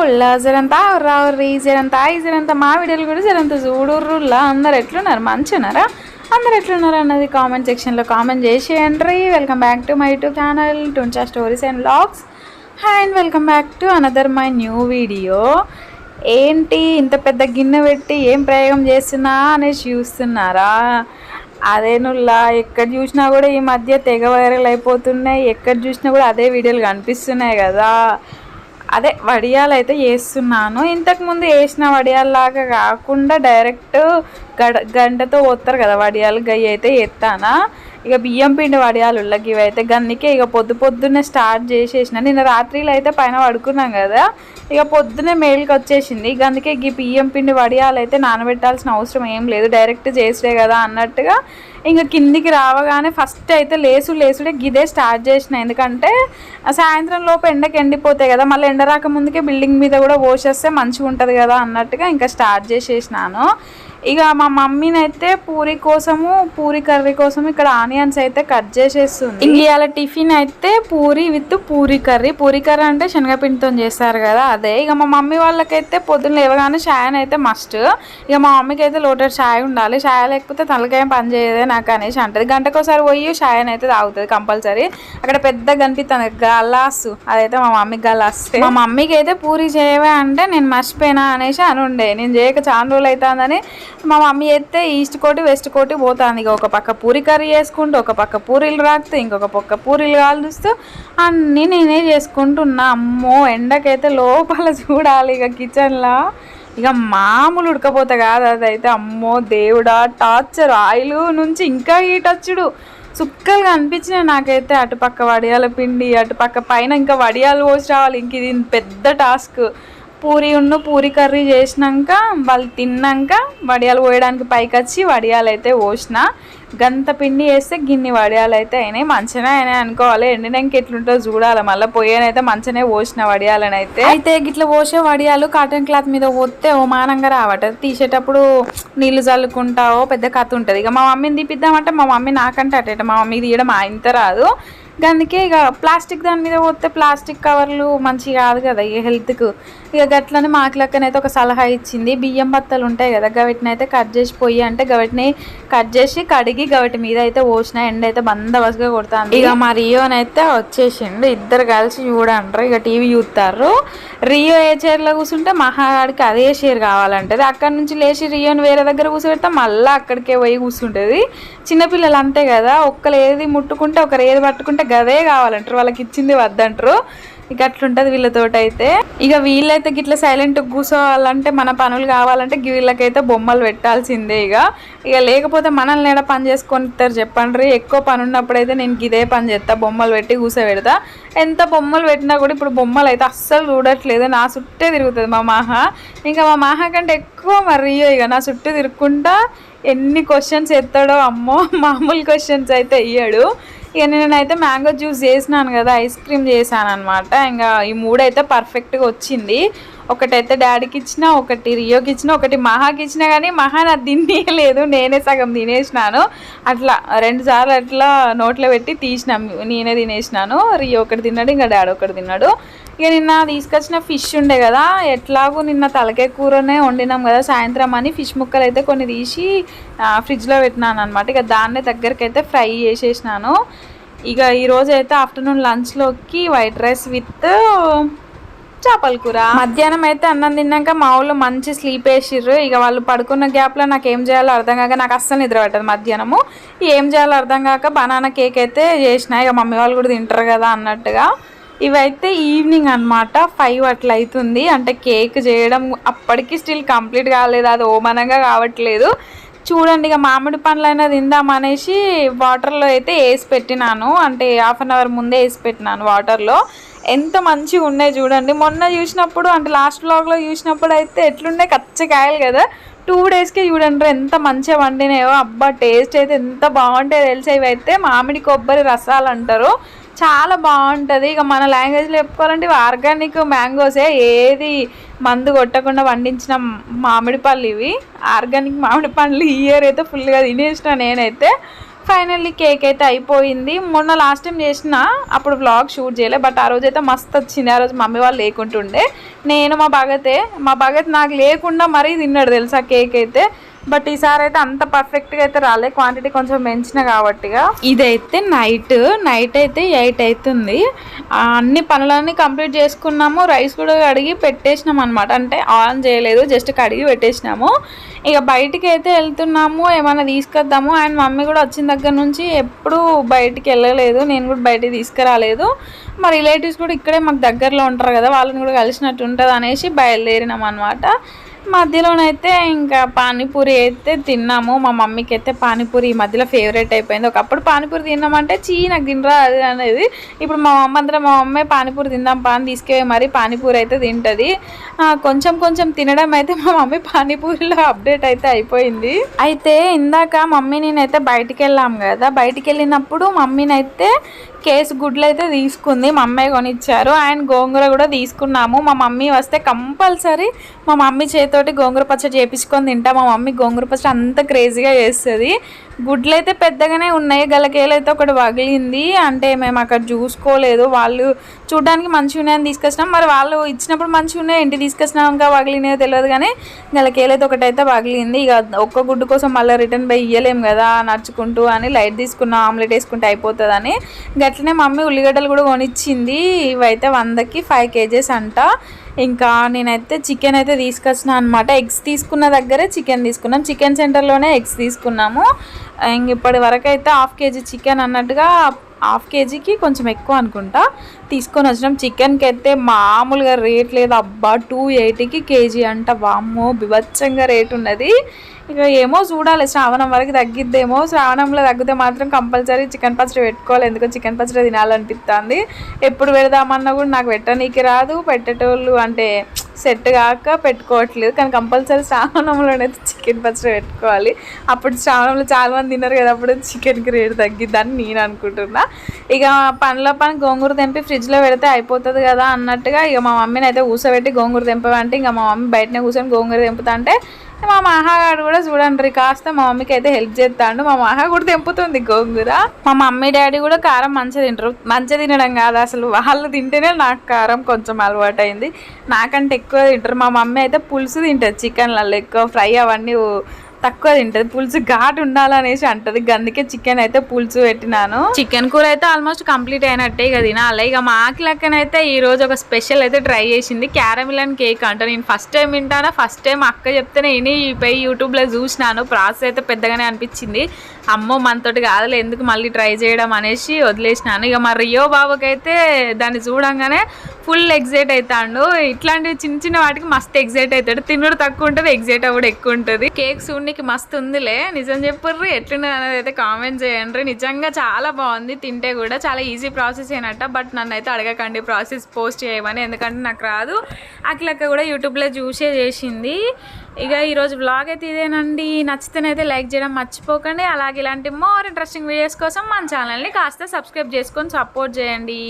ఉళ్ళ జరంత రావుర్రి జరంత ఈ జరంత మా వీడియోలు కూడా జరంత చూడుర్రుల్లా అందరు ఎట్లున్నారు? మంచున్నారా అందరు ఎట్లున్నారు అన్నది కామెంట్ సెక్షన్లో కామెంట్ చేసేయండి. Welcome back to my YouTube channel టుంచా stories and blogs hi and welcome back to another my new video ఏంటి ఇంత పెద్ద గిన్నె పెట్టి ఏం ప్రయోగం చేస్తున్నా అనేసి చూస్తున్నారా? అదే నుల్లా ఎక్కడ చూసినా కూడా ఈ మధ్య తెగ వైరల్ అయిపోతున్నాయి. ఎక్కడ చూసినా కూడా అదే వీడియోలు కనిపిస్తున్నాయి కదా. అదే వడియాలు అయితే వేస్తున్నాను ఇంతకుముందు వేసిన వడియాల్లాగా కాకుండా డైరెక్ట్ గడ గంటతో పోతారు కదా వడియాలు గయ్యి అయితే ఎత్తానా? ఇక బియ్యం పిండి వడియాలు ఉళ్ళకి ఇవి అయితే గన్నికే ఇక పొద్దు పొద్దున్నే స్టార్ట్ చేసేసిన. నిన్న రాత్రిలో అయితే పైన పడుకున్నాం కదా ఇక పొద్దునే మేలుకి వచ్చేసింది. ఇక అందుకే ఈ బియ్యం పిండి వడియాలు అయితే నానబెట్టాల్సిన అవసరం ఏం లేదు. డైరెక్ట్ చేసే కదా అన్నట్టుగా ఇంకా కిందికి రావగానే ఫస్ట్ అయితే లేసు లేసుడే గిదే స్టార్ట్ చేసిన. ఎందుకంటే ఆ సాయంత్రం లోపు ఎండకి ఎండిపోతాయి కదా మళ్ళీ ఎండ రాక ముందుకే బిల్డింగ్ మీద కూడా పోసేస్తే మంచిగా ఉంటుంది కదా అన్నట్టుగా ఇంకా స్టార్ట్ చేసేసినాను. ఇక మా మమ్మీని అయితే పూరి కోసము పూరి కర్రీ కోసం ఇక్కడ ఆనియన్స్ అయితే కట్ చేసేస్తుంది. ఇంక ఇవాళ టిఫిన్ అయితే puri with puri curry. Puri curry అంటే శనగపిండితో చేస్తారు కదా అదే. ఇక మా మమ్మీ వాళ్ళకైతే పొద్దున్న లేవగానే చాయ్ అయితే మస్ట్ ఇక మా మమ్మీకి అయితే లోటర్ చాయ్ ఉండాలి. చాయ్ లేకపోతే తలకాయ పని చేయదే నాకు అనేసి అంటది. గంటకోసారి పోయి చాయ్ అయితే తాగుతుంది కంపల్సరీ. అక్కడ పెద్ద కనిపిస్తుంది గలాసు. అదైతే మా మమ్మీకి గలాస్. మా మమ్మీకి అయితే పూరి చేయవే అంటే నేను మర్చిపోయినా అనేసి అని ఉండే నేను చేయక చాలా రోజులు అవుతుందని మా మమ్మీ అయితే ఈస్ట్ కోటి వెస్ట్ కోటి పోతుంది. ఇక ఒక పక్క పూరి కర్రీ చేసుకుంటూ ఒక పక్క పూరీలు రాకుతూ ఇంకొక పక్క పూరీలు కాలుస్తూ అన్నీ నేనే చేసుకుంటున్నా. అమ్మో ఎండకైతే లోపల చూడాలి ఇక కిచెన్లో. ఇక మామూలు ఉడకపోతే కాదు అదైతే. అమ్మో దేవుడా టార్చర్ ఆయిల్ నుంచి ఇంకా హీట్ వచ్చుడు. చుక్కలుగా అనిపించినాయి నాకైతే. అటుపక్క వడియాల పిండి అటుపక్క పైన ఇంకా వడియాలు పోసి రావాలి. ఇంక ఇది పెద్ద టాస్క్. పూరి ఉన్న పూరి కర్రీ చేసినాక వాళ్ళు తిన్నాక వడియాలు పోయడానికి పైకి వచ్చి వడియాలు అయితే పోసిన. గంత పిండి వేస్తే గిన్ని వడియాలు అయితే అయినాయి. మంచిగా అయినాయి అనుకోవాలి. ఎండినాక ఎట్లుంటో చూడాలి. మళ్ళీ పోయానైతే మంచిగానే పోసిన వడియాలని అయితే అయితే గిట్ల పోసే వడియాలు కాటన్ క్లాత్ మీద పోతే ఓమానంగా రావట. తీసేటప్పుడు నీళ్ళు చల్లుకుంటావో పెద్ద కథ ఉంటుంది. ఇక మా మమ్మీని తీపిద్దామంటే మా మమ్మీ నాకంటే అటేట మా మమ్మీ తీయడం ఆ ఇంత రాదు. అందుకే ఇక ప్లాస్టిక్ దాని మీద పోతే ప్లాస్టిక్ కవర్లు మంచి కాదు కదా ఇక హెల్త్కు. ఇక గట్లని మాకులక్కనైతే ఒక సలహా ఇచ్చింది. బియ్యం బత్తలు ఉంటాయి కదా గవిటిని అయితే కట్ చేసి పొయ్యి అంటే గవిటిని కట్ చేసి కడిగి కాబట్టి మీద అయితే పోసిన ఎండ అయితే బందోబస్తుగా కొడతాను ఇక మా రియోనైతే వచ్చేసిండు ఇద్దరు కలిసి చూడంటారు ఇక టీవీ చూస్తారు రియో ఏ చైర్లో కూర్చుంటే మహాగాడికి అదే చైర్ కావాలంటది. అక్కడ నుంచి లేచి రియోని వేరే దగ్గర కూర్చోబెడితే మళ్ళీ అక్కడికే పోయి కూర్చుంటుంది చిన్నపిల్లలు అంతే కదా ఒక్కరు ఏది ముట్టుకుంటే ఒకరు ఏది పట్టుకుంటే గదే కావాలంటారు వాళ్ళకి ఇచ్చింది వద్దంటారు. ఇక అట్లుంటుంది వీళ్ళతోటి అయితే ఇక వీళ్ళైతే గిట్ల సైలెంట్ కూర్చోవాలంటే మన పనులు కావాలంటే వీళ్ళకైతే బొమ్మలు పెట్టాల్సిందే ఇక. ఇక లేకపోతే మనల్ని ఏడ పని చేసుకొని ఇస్తారు చెప్పండి ఎక్కువ పని ఉన్నప్పుడైతే నేను ఇదే పని చేస్తా బొమ్మలు పెట్టి కూర్చోబెడతా ఎంత బొమ్మలు పెట్టినా కూడా ఇప్పుడు బొమ్మలు అయితే అస్సలు చూడట్లేదు నా చుట్టే తిరుగుతుంది మా మాహ. ఇంకా మా మాహ కంటే ఎక్కువ మరి ఇక నా చుట్టూ తిరుక్కుంటా ఎన్ని క్వశ్చన్స్ ఎత్తాడో అమ్మో మామూలు క్వశ్చన్స్ అయితే ఇయ్యాడు. ఇక నేనైతే మ్యాంగో జ్యూస్ చేసినాను కదా ఐస్ క్రీమ్ చేశాను అనమాట ఇంకా ఈ మూడు అయితే పర్ఫెక్ట్గా వచ్చింది. ఒకటైతే డాడీకి ఇచ్చిన ఒకటి రియోకి ఇచ్చిన ఒకటి మహాకి ఇచ్చిన కానీ మహా నాకు తినేయలేదు నేనే సగం తినేసినాను. అట్లా రెండు సార్లు అట్లా నోట్లో పెట్టి తీసినాం నేనే తినేసినాను. రియో ఒకటి తిన్నాడు ఇంకా డాడీ ఒకటి తిన్నాడు. ఇక నిన్న తీసుకొచ్చిన ఫిష్ ఉండే కదా ఎట్లాగో నిన్న తలకాయ కూరనే వండినాం కదా సాయంత్రం అని ఫిష్ ముక్కలు అయితే కొన్ని తీసి ఫ్రిడ్జ్లో పెట్టినాను అనమాట ఇక దాన్నే దగ్గరకైతే ఫ్రై చేసేసినాను. ఇక ఈరోజు అయితే ఆఫ్టర్నూన్ లంచ్లోకి వైట్ రైస్ విత్ చేపల కూర? మధ్యాహ్నం అయితే అన్నం తిన్నాక మా ఊళ్ళో మంచి స్లీప్ వేసిర్రు. ఇక వాళ్ళు పడుకున్న గ్యాప్లో నాకు ఏం చేయాలో అర్థం కాక నాకు అస్సలు నిద్ర పట్టదు మధ్యాహ్నము. ఏం చేయాలో అర్థం కాక బనానా కేక్ అయితే చేసిన. ఇక మమ్మీ వాళ్ళు కూడా తింటారు కదా అన్నట్టుగా. ఇవైతే ఈవినింగ్ అనమాట ఫైవ్ అట్లా అవుతుంది అంటే కేక్ చేయడం అప్పటికి స్టిల్ కంప్లీట్ కాలేదు. అది ఓమనంగా కావట్లేదు. చూడండి ఇక మామిడి పండ్లైనా తిందాం అనేసి వాటర్లో అయితే వేసి పెట్టినాను. అంటే హాఫ్ అన్ అవర్ ముందే వేసి పెట్టినాను వాటర్లో ఎంత మంచిగా ఉన్నాయి చూడండి. మొన్న చూసినప్పుడు అంటే లాస్ట్ బ్లాగ్లో చూసినప్పుడు అయితే ఎట్లున్నాయి కచ్చకాయలు కదా. టూ డేస్కే చూడండి ఎంత మంచిగా వండినాయో. అబ్బా టేస్ట్ అయితే ఎంత బాగుంటాయో తెలిసి ఇవి అయితే మామిడి కొబ్బరి రసాలు అంటారు. చాలా బాగుంటుంది. ఇక మన లాంగ్వేజ్లో చెప్పుకోవాలంటే ఇవి ఆర్గానిక్ మ్యాంగోసే ఏది మందు కొట్టకుండా పండించిన మామిడి పళ్ళు ఇవి. ఆర్గానిక్ మామిడి పండ్లు ఈ ఇయర్ అయితే ఫుల్గా తినేసిన నేనైతే. ఫైనల్లీ కేక్ అయితే అయిపోయింది. మొన్న లాస్ట్ టైం చేసిన అప్పుడు వ్లాగ్ షూట్ చేయలే బట్ ఆ రోజు అయితే మస్తు వచ్చింది. ఆ రోజు మమ్మీ వాళ్ళు లేకుంటుండే. నేను మా భగతే మా భగత్ నాకు లేకుండా మరీ తిన్నాడు తెలుసా కేక్ అయితే. బట్ ఈసారి అయితే అంత పర్ఫెక్ట్గా అయితే రాలే. క్వాంటిటీ కొంచెం పెంచిన కాబట్టిగా. ఇదైతే నైట్ నైట్ అయితే ఎయిట్ అవుతుంది. అన్ని పనులన్నీ కంప్లీట్ చేసుకున్నాము. రైస్ కూడా కడిగి పెట్టేసినాం అనమాట అంటే ఆన్ చేయలేదు జస్ట్ కడిగి పెట్టేసినాము. ఇక బయటికి అయితే వెళ్తున్నాము. ఏమైనా తీసుకొద్దాము. అండ్ మమ్మీ కూడా వచ్చిన దగ్గర నుంచి ఎప్పుడూ బయటికి వెళ్ళలేదు. నేను కూడా బయటికి తీసుకురాలేదు. మా రిలేటివ్స్ కూడా ఇక్కడే మాకు దగ్గరలో ఉంటారు కదా. వాళ్ళని కూడా కలిసినట్టు ఉంటుంది అనేసి బయలుదేరినాం అనమాట మధ్యలోనైతే ఇంకా పానీపూరి అయితే తిన్నాము. మా మమ్మీకి అయితే పానీపూరి ఈ మధ్యలో ఫేవరెట్ అయిపోయింది. ఒకప్పుడు పానీపూరి తిన్నామంటే చీ నాకు తినరా అది అనేది. ఇప్పుడు మా మమ్మ అంతా మా మమ్మీ పానీపూరి తిందాం పాని తీసుకెళ్ళి మరి పానీపూరి అయితే తింటుంది. కొంచెం కొంచెం తినడం అయితే మా మమ్మీ పానీపూరిలో అప్డేట్ అయితే అయిపోయింది. అయితే ఇందాక మమ్మీ నేనైతే బయటికి వెళ్ళాం కదా. బయటికి వెళ్ళినప్పుడు మమ్మీనైతే కేసు గుడ్లు అయితే తీసుకుంది మా అమ్మాయి కొనిచ్చారు. అండ్ గోంగూర కూడా తీసుకున్నాము. మా మమ్మీ వస్తే కంపల్సరీ మా మమ్మీ చేతోటి గోంగూర పచ్చడి చేపించుకొని తింటా. మా మమ్మీ గోంగూర పచ్చడి అంత క్రేజీగా చేస్తుంది. గుడ్లు అయితే పెద్దగానే ఉన్నాయి. గలకేలు అయితే ఒకటి పగిలింది అంటే మేము అక్కడ చూసుకోలేదు. వాళ్ళు చూడడానికి మంచిగా ఉన్నాయని తీసుకొచ్చినాం. మరి వాళ్ళు ఇచ్చినప్పుడు మంచిగా ఉన్నాయి. ఇంటి తీసుకొచ్చినాం ఇంకా పగిలినాయో తెలియదు కానీ గలకేలు అయితే ఒకటైతే పగిలింది ఇక ఒక్క గుడ్డు కోసం మళ్ళీ రిటర్న్ పోయి ఇయ్యలేం కదా నడుచుకుంటూ అని లైట్ తీసుకున్నాం ఆమ్లెట్ వేసుకుంటే అయిపోతుందని. గట్లనే మమ్మీ ఉల్లిగడ్డలు కూడా కొనిచ్చింది. ఇవైతే వందకి ఫైవ్ కేజెస్ అంట. ఇంకా నేనైతే చికెన్ అయితే తీసుకొచ్చిన అనమాట ఎగ్స్ తీసుకున్న దగ్గరే చికెన్ తీసుకున్నాం. చికెన్ సెంటర్లోనే ఎగ్స్ తీసుకున్నాము. ఇంక ఇప్పటి వరకు అయితే హాఫ్ కేజీ చికెన్ అన్నట్టుగా హాఫ్ కేజీకి కొంచెం ఎక్కువ అనుకుంటా. తీసుకొని వచ్చినాం. చికెన్కి అయితే మామూలుగా రేట్ లేదు. అబ్బా టూ ఎయిటీకి కేజీ అంట. వామ్మో బిభత్సంగా రేట్ ఉన్నది. ఇక ఏమో చూడాలి. శ్రావణం వరకు తగ్గిద్దేమో. శ్రావణంలో తగ్గితే మాత్రం కంపల్సరీ చికెన్ పచ్చడి పెట్టుకోవాలి. ఎందుకో చికెన్ పచ్చడి తినాలనిపిస్తుంది. ఎప్పుడు పెడదామన్నా కూడా నాకు పెట్టనీకి రాదు. పెట్టేటోళ్ళు అంటే సెట్ కాక పెట్టుకోవట్లేదు. కానీ కంపల్సరీ శ్రావణంలోనైతే చికెన్ పచ్చడి పెట్టుకోవాలి. అప్పుడు శ్రావణంలో చాలామంది తిన్నారు కదా అప్పుడు చికెన్కి రేటు తగ్గిద్దని నేను అనుకుంటున్నా. ఇక పనిలో పని గోంగూర తెంపి ఫ్రిడ్జ్లో పెడితే అయిపోతుంది కదా అన్నట్టుగా ఇక మా మమ్మీని అయితే కూసబెట్టి గోంగూర తెంపవంటే ఇంకా మా మమ్మీ బయటనే కూర్చొని గోంగూర తెంపుతా అంటే మా మహాగాడు కూడా చూడండి కాస్త మా మమ్మీకి అయితే హెల్ప్ చేస్తాడు మా మహా కూడా తెంపుతుంది గోంగూర. మా మమ్మీ డాడీ కూడా కారం మంచిగా తింటారు మంచిగా తినడం కాదు అసలు వాళ్ళు తింటేనే నాకు కారం కొంచెం అలవాటు అయింది నాకంటే ఎక్కువ తింటారు. మా మమ్మీ అయితే పులుసు తింటుంది చికెన్లలో ఎక్కువ ఫ్రై అవన్నీ తక్కువ తింటది. పులుసు ఘాటు ఉండాలనేసి అంటది. అందుకే చికెన్ అయితే పులుసు పెట్టినాను. చికెన్ కూర అయితే ఆల్మోస్ట్ కంప్లీట్ అయినట్టే ఇక తినాలి. ఇక మా ఆకిలక్కనైతే ఈ రోజు ఒక స్పెషల్ అయితే ట్రై చేసింది. క్యారమిల్ అండ్ కేక్ అంట. నేను ఫస్ట్ టైం వింటానా ఫస్ట్ టైం అక్క చెప్తే నేను పోయి యూట్యూబ్లో చూసినాను. ప్రాసెస్ అయితే పెద్దగానే అనిపించింది. అమ్మో మనతోటి కాదులే. ఎందుకు మళ్ళీ ట్రై చేయడం అనేసి వదిలేసినాను. ఇక మా రియో బాబుకైతే దాన్ని చూడంగానే ఫుల్ ఎగ్జైట్ అవుతాడు ఇట్లాంటివి చిన్న చిన్న వాటికి మస్తు ఎగ్జైట్ అవుతాడు తినడు తక్కువ ఉంటుంది ఎగ్జైట్ అవ్వడం ఎక్కువ ఉంటుంది. కేక్స్ నీకు మస్తు ఉందిలే. నిజం చెప్పుర్రి ఎట్లున్నది అనేది అయితే కామెంట్ చేయండి నిజంగా చాలా బాగుంది తింటే కూడా చాలా ఈజీ ప్రాసెస్ అయినట్ట బట్ నన్ను అయితే అడగకండి ప్రాసెస్ పోస్ట్ చేయమని. ఎందుకంటే నాకు రాదు. అఖిలక్క కూడా యూట్యూబ్లో చూసే చేసింది. ఇక ఈరోజు బ్లాగ్ అయితే ఇదేనండి. నచ్చితేనైతే లైక్ చేయడం మర్చిపోకండి. అలాగే ఇలాంటి మోర్ ఇంట్రెస్టింగ్ వీడియోస్ కోసం మన ఛానల్ని కాస్త సబ్స్క్రైబ్ చేసుకొని సపోర్ట్ చేయండి.